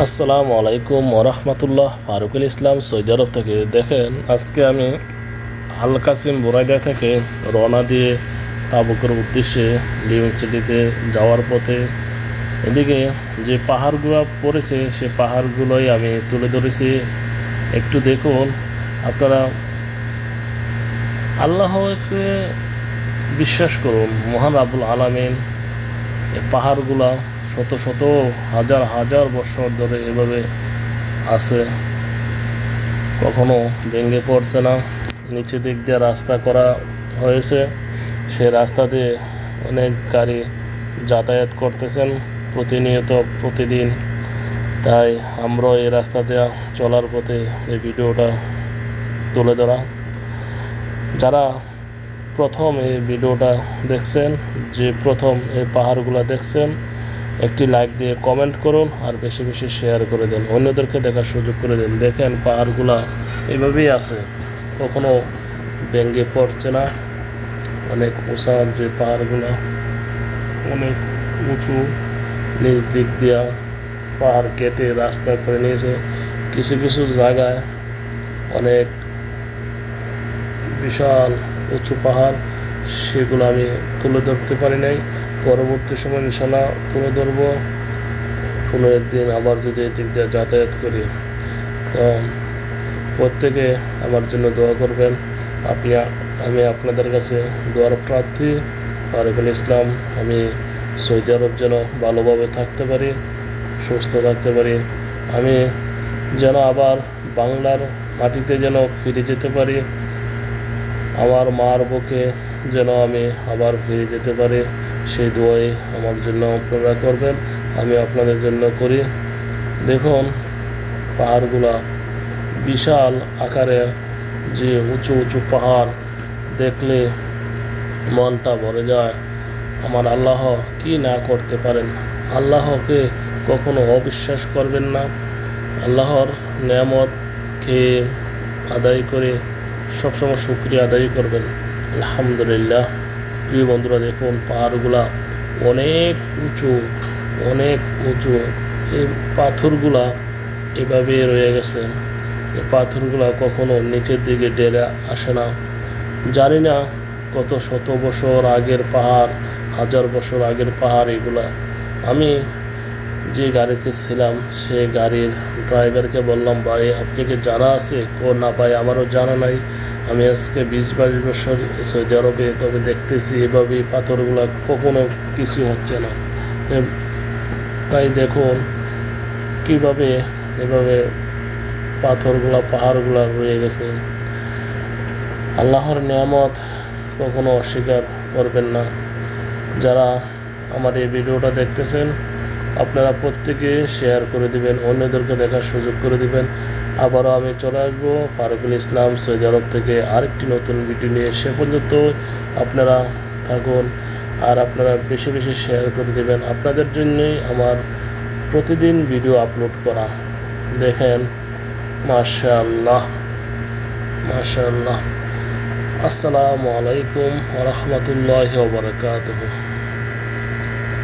আসসালামু আলাইকুম ওরহমতুল্লাহ। ফারুকুল ইসলাম, সৌদি আরব থেকে। দেখেন, আজকে আমি আল কাসিম বোরাইদা থেকে রওনা দিয়ে তাবুকের উদ্দেশ্যে লিভিং সিটিতে যাওয়ার পথে। এদিকে যে পাহাড়গুলো পড়েছে, সে পাহাড়গুলোই আমি তুলে ধরেছি। একটু দেখুন, আপনারা আল্লাহকে বিশ্বাস করুন, মহান আবুল আলামিন পাহাড়গুলা শত শত হাজার হাজার বছর ধরে এভাবে আছে। কখনো ভেঙে পড়ছে না। নিচে দিক দিয়ে রাস্তা করা হয়েছে। সে রাস্তা দিয়ে অনেক গাড়ি যাতায়াত করতেছেন প্রতিনিয়ত প্রতিদিন। তাই আমরা এই রাস্তা দিয়ে চলার পথে এই ভিডিওটা তুলে ধরা। যারা প্রথম এই ভিডিওটা দেখছেন, যে প্রথম এই পাহাড়গুলো দেখছেন একটি লাইক দিয়ে কমেন্ট করুন আর বেশি বেশি শেয়ার করে দেন। অন্যদেরকে দেখার সুযোগ করে দিন। দেখেন পাহাড়গুলা এভাবেই আছে। কখনো ভেঙে পড়ছে না। অনেক উঁচা যে পাহাড়গুলো, অনেক উঁচু নিচ দিক দিয়া পাহাড় কেটে রাস্তা করে নিয়েছে। কিছু কিছু জায়গায় অনেক বিশাল উঁচু পাহাড়, সেগুলো আমি তুলে ধরতে পারি নাই। পরবর্তী সময় ইনশাল্লাহ তুলে ধরবো। কোনো একদিন আবার যদি এদিক দিয়ে যাতায়াত করি, তো প্রত্যেকে আমার জন্য দোয়া করবেন। আপনি আমি আপনাদের কাছে দোয়ার প্রার্থী। ফারুকুল ইসলাম, আমি সৌদি আরব যেন ভালোভাবে থাকতে পারি, সুস্থ থাকতে পারি। আমি যেন আবার বাংলার মাটিতে যেন ফিরে যেতে পারি। আমার মার বুকে যেন আমি আবার ফিরে যেতে পারি। সেই দোয়াই আমার জন্য আপনারা করবেন, আমি আপনাদের জন্য করি। দেখুন, পাহাড়গুলা বিশাল আকারের, যে উঁচু উঁচু পাহাড়, দেখলে মনটা ভরে যায়। আমার আল্লাহ কি না করতে পারেন? আল্লাহকে কখনো অবিশ্বাস করবেন না। আল্লাহর নিয়ামত খেয়ে আদায় করে সবসময় শুক্রিয়া আদায় করবেন। আলহামদুলিল্লাহ। প্রিয় বন্ধুরা, দেখুন, পাহাড়গুলা অনেক উঁচু অনেক উঁচু। এই পাথরগুলা এভাবে রয়ে গেছে। এই পাথরগুলা কখনো নিচের দিকে ডেরে আসে না। জানি না কত শত বছর আগের পাহাড়, হাজার বছর আগের পাহাড় এগুলা। আমি যে গাড়িতে ছিলাম, সে গাড়ির ড্রাইভারকে বললাম, ভাই, আপনি কি জানা আছে কো না ভাই, আমারও জানা নাই। আমি আজকে বিশ বাইশ বছর সৌদি আরবে, তবে দেখতেছি এভাবে পাথরগুলো কখনো কিছু হচ্ছে না। তাই দেখুন কীভাবে এভাবে পাথরগুলা, পাহাড়গুলা রয়ে গেছে। আল্লাহর নিয়ামত কখনো অস্বীকার করবেন না। যারা আমার এই ভিডিওটা দেখতেছেন আপনারা প্রত্যেকে শেয়ার করে দিবেন, অন্যদেরকে দেখার সুযোগ করে দিবেন। আবারও আমি চলে আসব ফারুকুল ইসলাম সৌদি আরব থেকে আরেকটি নতুন ভিডিও নিয়ে। সে পর্যন্ত আপনারা থাকুন আর আপনারা বেশি বেশি শেয়ার করে দিবেন। আপনাদের জন্যই আমার প্রতিদিন ভিডিও আপলোড করা। দেখেন, মাশাআল্লাহ মাশাআল্লাহ। আসসালামু আলাইকুম ওরহমতুল্লাহ বারকাতুহ।